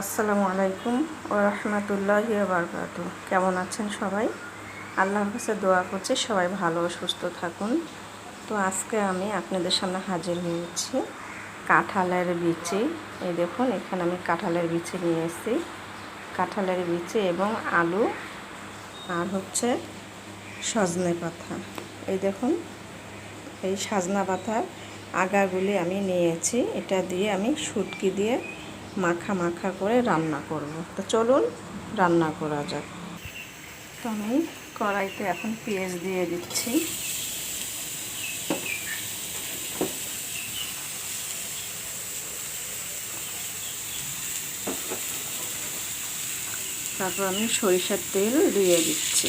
আসসালামু আলাইকুম ও রহমতুল্লাহ বারকাত কেমন আছেন সবাই? আল্লাহর কাছে দোয়া করছে, সবাই ভালো সুস্থ থাকুন। তো আজকে আমি আপনাদের সামনে হাজির হয়েছি কাঁঠালের বিচি। এই দেখুন, এখানে আমি কাঁঠালের বিচি নিয়ে এসেছি। কাঁঠালের বিচি এবং আলু আর হচ্ছে সজনে পাতা। এই দেখুন, এই সাজনা পাতার আগাগুলি আমি নিয়েছি। এটা দিয়ে আমি শুটকি দিয়ে মাখা মাখা করে রান্না করব। তো চলুন রান্না করা যাক। তো আমি কড়াইতে এখন পেঁয়াজ দিয়ে দিচ্ছি। তারপর আমি সরিষার তেল দিয়ে দিচ্ছি।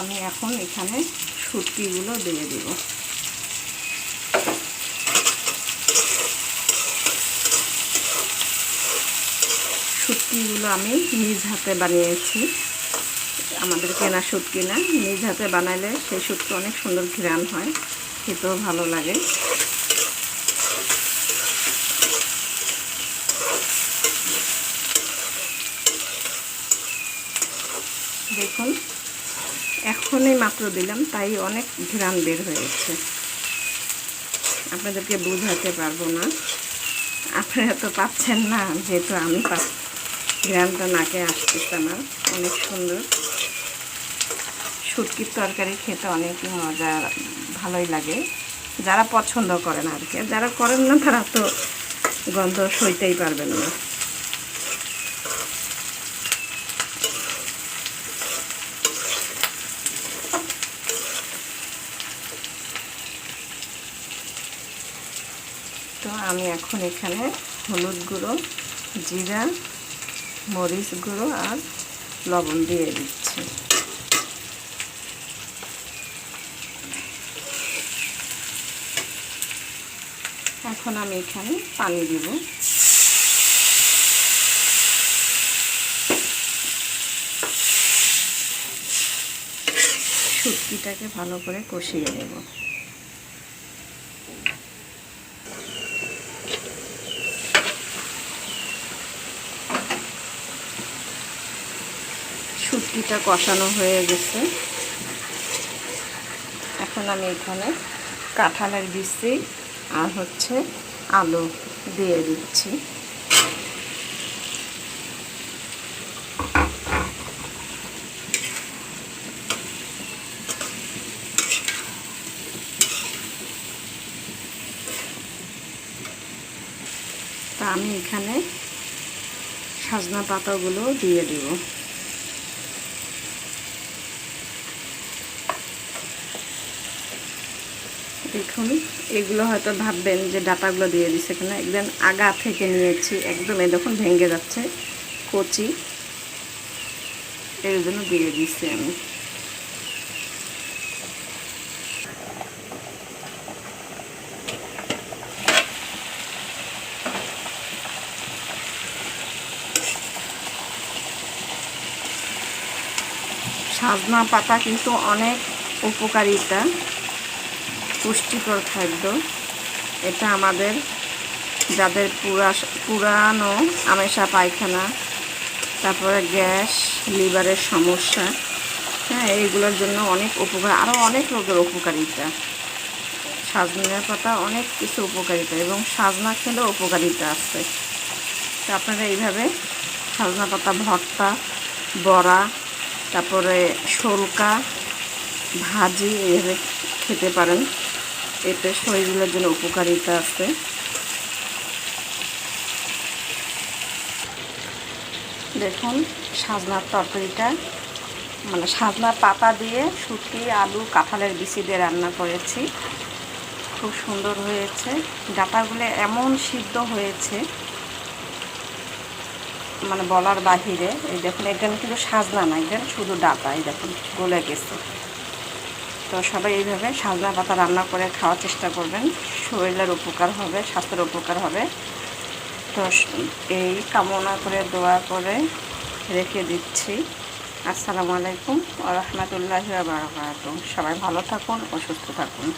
আমি এখন এখানে শুটকিগুলো দিয়ে দিব। শুটকিগুলো আমি নিজ হাতে বানিয়েছি। আমাদের কেনা শুটকি না, নিজ হাতে বানাইলে সেই শুটকি অনেক সুন্দর ঘ্রাণ হয়, খেতেও ভালো লাগে। দেখুন এখনই মাত্র দিলাম, তাই অনেক ঘ্রাণ বের হয়েছে আপনাদেরকে বোঝাতে পারব না। আপনারা তো পাচ্ছেন না, যেহেতু আমি ঘ্রাণটা নাকে আসতেছে আমার অনেক সুন্দর। শুটকির তরকারি খেতে অনেক মজা, ভালোই লাগে। যারা পছন্দ করেন আর কি যারা করেন না, তারা তো গন্ধ সইতেই পারবেন না। আমি এখন এখানে হলুদ গুঁড়ো, জিরা, মরিচ গুঁড়ো আর লবণ দিয়ে দিচ্ছি। এখন আমি এখানে পানি দিব। শুটকিটাকে ভালো করে কষিয়ে নেব। শুটকিটা কষানো হয়ে গেছে। এখন আমি এখানে কাঁঠালের বিচি আর হচ্ছে আলু দিয়ে দিচ্ছি। তা আমি এখানে সাজনা পাতাগুলো দিয়ে দিব। দেখুন এগুলো হয়তো ভাববেন যে ডাটাগুলো দিয়ে দিছে কেন। একদম আগা থেকে নিয়েছি, একদম এ দেখুন ভেঙে যাচ্ছে কচি। এর জন্য দিয়ে দিচ্ছি আমি। সাজনা পাতা কিন্তু অনেক উপকারিতা। পুষ্টিকর খাদ্য। এটা আমাদের যাদের পুরা পুরানো আমেশা পায়খানা, তারপরে গ্যাস, লিভারের সমস্যা হ্যাঁ এইগুলোর জন্য অনেক উপকার আরও অনেক রোগের উপকারিতা। সাজনা পাতা অনেক কিছু উপকারিতা এবং সাজনা খেলেও উপকারিতা আছে। তো আপনারা এইভাবে সাজনা পাতা, ভর্তা, বড়া, তারপরে শোলকা, ভাজি এইভাবে খেতে পারেন। এতে শরীরের জন্য উপকারিতা আছে। দেখুন, সাজনার তরকারিটা মানে সাজনার পাতা দিয়ে শুটকি, আলু, কাঁঠালের বিচি দিয়ে রান্না করেছি। খুব সুন্দর হয়েছে। ডাটাগুলো এমন সিদ্ধ হয়েছে মানে বলার বাহিরে। এই দেখুন, এখানে কিন্তু সাজনা না, এখানে শুধু ডাটা, এই দেখুন, গলে গেছে। তো সবাই এইভাবে সাজনা পাতা রান্না করে খাওয়ার চেষ্টা করবেন। শরীরের উপকার হবে, স্বাস্থ্যের উপকার হবে। তো এই কামনা করে, দোয়া করে রেখে দিচ্ছি। আসসালামু আলাইকুম আ রহমতুল্লাহ বারাকাতু সবাই ভালো থাকুন ও সুস্থ থাকুন।